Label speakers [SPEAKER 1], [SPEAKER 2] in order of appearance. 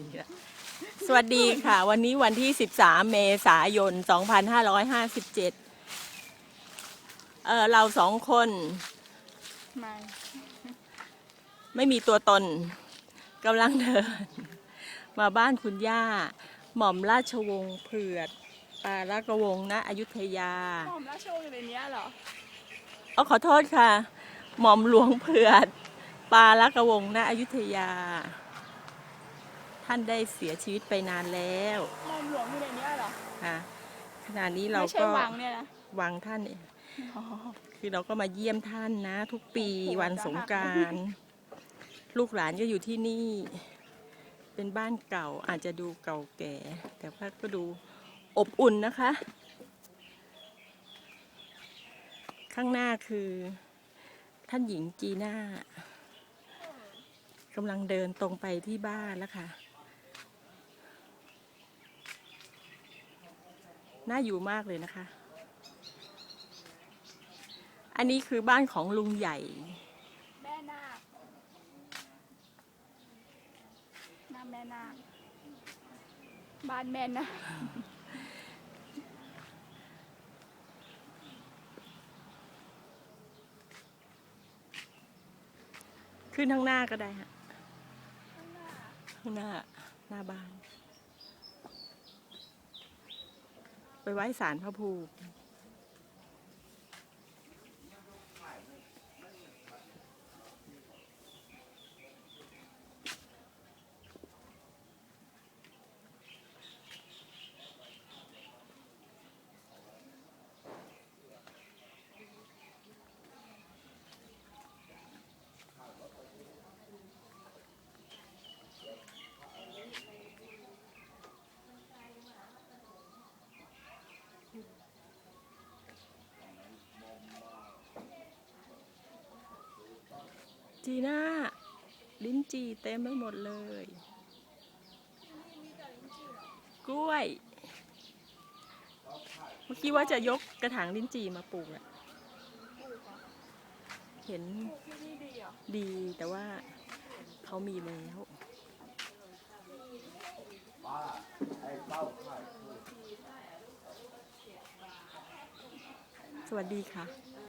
[SPEAKER 1] ดีละสวัสดีค่ะ วันนี้วันที่ 13 เมษายน 2557 เออเราสองคน
[SPEAKER 2] ไม่
[SPEAKER 1] ไม่มีตัวตนกำลังเดิน มาบ้านคุณย่า หม่อมราชวงศ์เผือดปาลกวงศ์ณอยุธยา
[SPEAKER 2] หม่อมราชวงศ์อยู่ในเนี้ยเหรอ
[SPEAKER 1] เอาขอโทษค่ะ หม่อมหลวงเผือดปาลกวงศ์ณอยุธยา ท่านได้เสียชีวิตไปนานแล้ว
[SPEAKER 2] หม่อมหลวงอยู่ในเนี้ยเหรอ
[SPEAKER 1] ค่ะขณะนี้เรา
[SPEAKER 2] ไม่ใช่
[SPEAKER 1] ก็
[SPEAKER 2] วังเนี่ยนะ
[SPEAKER 1] วังท่านเนี่ย
[SPEAKER 2] อ๋อ
[SPEAKER 1] คือเราก็มาเยี่ยมท่านนะ ทุกปี
[SPEAKER 2] โอ้โห
[SPEAKER 1] วันสงกรารลูกหลานก็อยู่ที่นี่ เป็นบ้านเก่าอาจจะดูเก่าแก่ แต่ว่าก็ดูอบอุ่นนะคะ ข้างหน้าคือ ท่านหญิงจีน่ากำลังเดินตรงไปที่บ้านแล้วค่ะ น่าอยู่มากเลยนะคะ อันนี้คือบ้านของลุงใหญ่
[SPEAKER 2] แม่นาคน้าแม่นาคบ้านแม่นาค
[SPEAKER 1] ขึ้นข้างหน้าก็ได้ฮะข้างหน้า หน้าบ้าน ไปไหว้ศาลพระภูมิ จีน่า ลิ้นจีเต็มไปหมดเลย กล้วย เมื่อกี้ว่าจะยกกระถางลิ้นจีมาปลูกแหละเห็น
[SPEAKER 2] ดีเหรอ
[SPEAKER 1] ดีแต่ว่าเขามีแล้วสวัสดีค่ะ